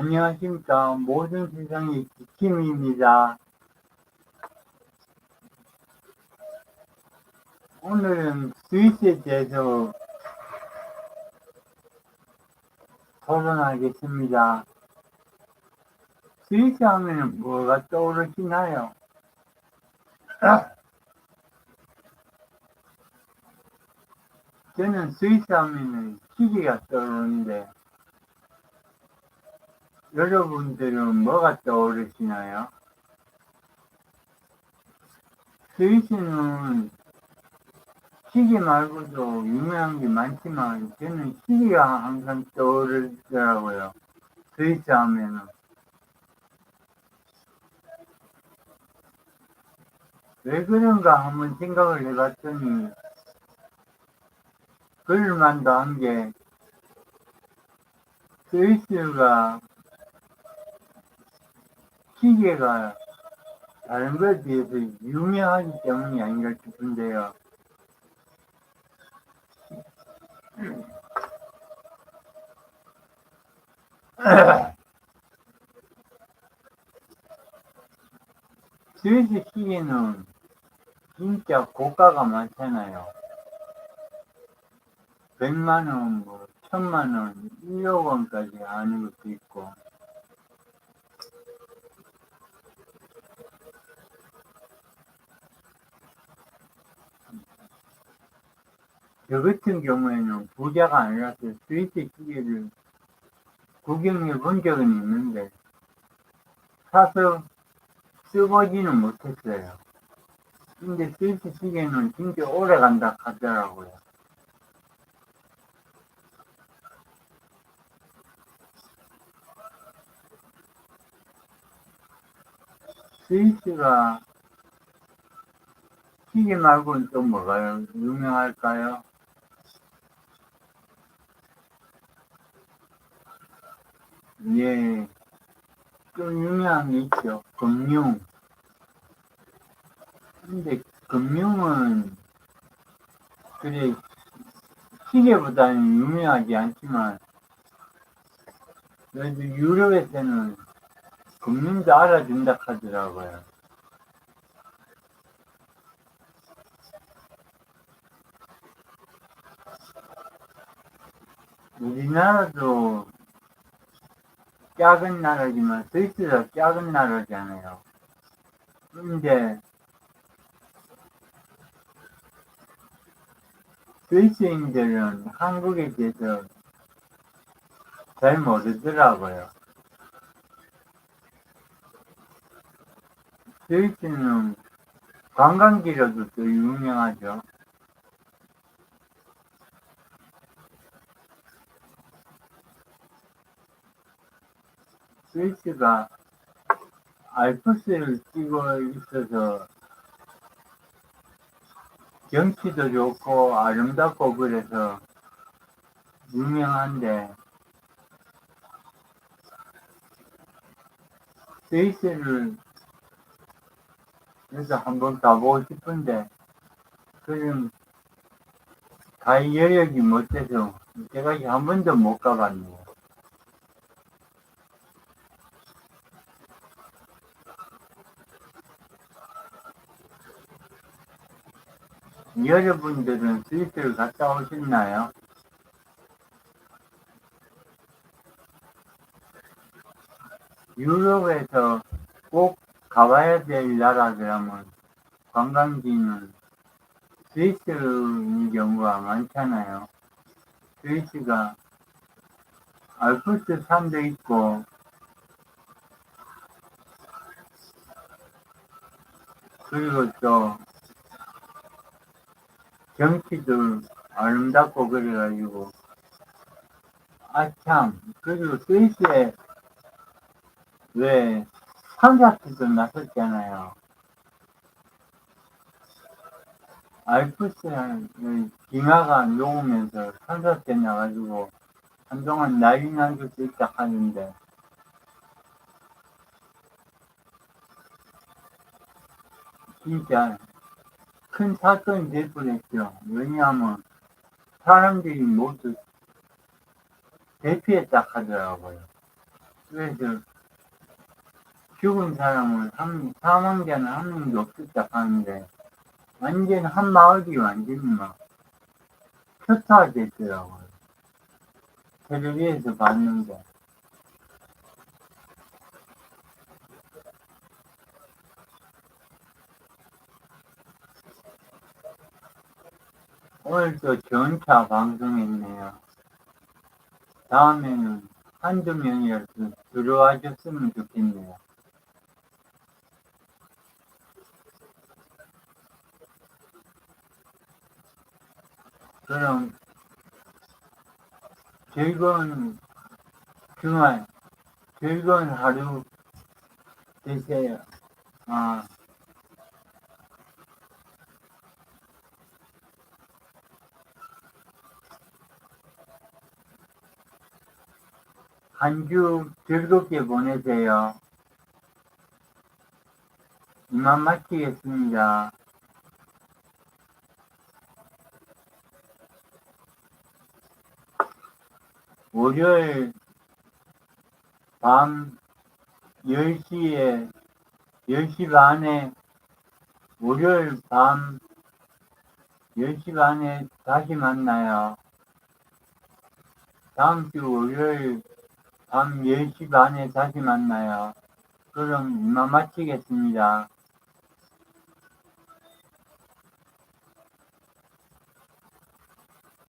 안녕하십니까. 모든 세상의 지킴입니다. 오늘은 스위스에 대해서 토론하겠습니다. 스위스 하면 뭐가 떠오르시나요? 저는 스위스 하면은 시기가 떠오르는데 여러분들은 뭐가 떠오르시나요? 스위스는 시계 말고도 유명한 게 많지만 저는 시계가 항상 떠오르더라고요. 스위스 하면은. 왜 그런가 한번 생각을 해봤더니 그럴만도 한 게 스위스가 시계가 다른 것에 비해서 유명하기 때문이 아닌가 싶은데요. 스위스 시계는 진짜 고가가 많잖아요. 100만원, 뭐, 1000만원, 1억 원까지 하는 것도 있고. 저 같은 경우에는 부자가 아니라서 스위스 시계를 구경해 본 적은 있는데, 사서 쓰보지는 못했어요. 근데 스위스 시계는 진짜 오래 간다 하더라고요. 스위스가 시계 말고는 또 뭐가 유명할까요? 예, 좀 유명한 게 있죠. 금융. 근데 금융은 그래 시계보다는 유명하지 않지만 그래도 유럽에서는 금융도 알아준다 하더라고요. 우리나라도 작은 나라지만 스위스가 작은 나라잖아요. 근데 스위스인들은 한국에 대해서 잘 모르더라고요. 스위스는 관광지로도 또 유명하죠. 스위스가 알프스를 끼고 있어서 경치도 좋고 아름답고 그래서 유명한데 스위스를 그래서 한번 가보고 싶은데 그럼 갈 여력이 못 돼서 제가 한 번도 못 가봤네요. 여러분들은 스위스를 갔다 오셨나요? 유럽에서 꼭 가봐야 될 나라 그러면 관광지는 스위스인 경우가 많잖아요. 스위스가 알프스 산도 있고 그리고 또 경치도 아름답고 그래가지고. 아참. 그리고 스위스에 왜 산사태도 났었잖아요. 알프스 빙하가 녹으면서 산사태 나가지고 한동안 난리 난 적도 있다 하는데. 진짜 큰 사건이 될 뻔했죠. 왜냐하면 사람들이 모두 대피했다 하더라고요. 그래서 죽은 사람은 한, 사망자는 한 명도 없었다 하는데 완전 한 마을이 완전히 막 표타됐더라고요. 텔레비에서 봤는데 오늘 또 전차 방송했네요. 다음에는 한두 명이라도 들어와 줬으면 좋겠네요. 그럼 즐거운 주말, 즐거운 하루 되세요. 아, 한 주 즐겁게 보내세요. 이만 마치겠습니다. 월요일 밤 10시에, 10시 반에, 월요일 밤 10시 반에 다시 만나요. 다음 주 월요일 밤 10시 반에 다시 만나요. 그럼 이만 마치겠습니다.